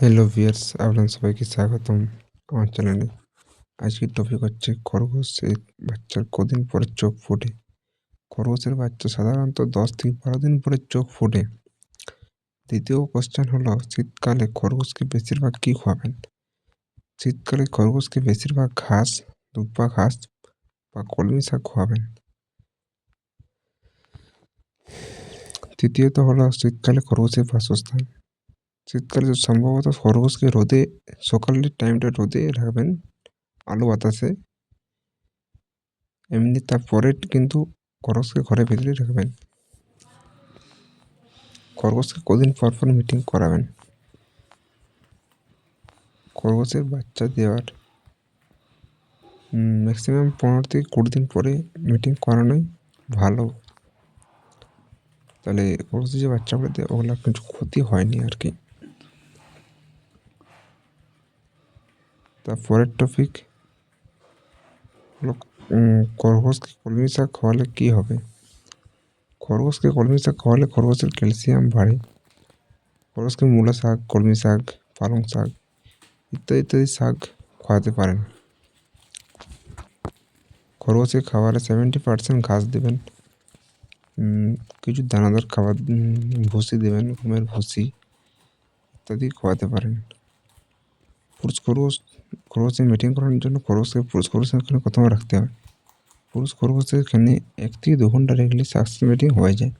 Hello viewers আপনাদের সবাইকে স্বাগতম আমার চ্যানেলে আজকের টপিক হচ্ছে খরগোশের বাচ্চার কদিন পরে চোখ ফোটে। খরগোশের বাচ্চা সাধারণত দশ থেকে বারো দিন পরে চোখ ফোটে। দ্বিতীয় কোশ্চেন হলো, শীতকালে খরগোশকে বেশিরভাগ কী খাওয়াবেন? শীতকালে খরগোশকে বেশিরভাগ ঘাস দুব্বা ঘাস বা কলমি শাক খাওয়াবেন। তৃতীয়ত হলো, শীতকালে খরগোশের বাসস্থান। শীতকালে সম্ভবত খরগোশকে রোদে, সকালের টাইমটা রোদে রাখবেন, আলো বাতাসে। এমনি তারপরে কিন্তু খরগোশকে ঘরের ভিতরে রাখবেন। খরগোশকে কদিন পর পর মিটিং করাবেন। খরগোশের বাচ্চা দেওয়ার ম্যাক্সিমাম পনেরো থেকে কুড়ি দিন পরে মিটিং করানোই ভালো। তাহলে খরগোশের যে বাচ্চাগুলো দেয়, ওগুলো কিছু ক্ষতি হয়নি আর কি। তারপরের টপিক হলো খরগোশকে কলমি শাক খাওয়ালে কী হবে? খরগোশকে কলমি শাক খাওয়ালে খরগোশের ক্যালসিয়াম বাড়ে। খরগোশকে মূলা শাক, কলমি শাক, পালং শাক ইত্যাদি ইত্যাদি শাক খাওয়াতে পারেন। খরগোশের খাবারে সেভেন্টি পার্সেন্ট ঘাস দেবেন। কিছু দানাদার খাবার ভুসি দেবেন, ঘুমের ভুসি ইত্যাদি খাওয়াতে পারেন। পুরুষ খরগোশ খরগোশের মিটিং করানোর জন্য খরগোশকে পুরুষ খরগোশের এখানে প্রথমে রাখতে হবে পুরুষ খরগোশের এখানে এক থেকে দু ঘণ্টা রাখলে সাকসেস মিটিং হয়ে যায়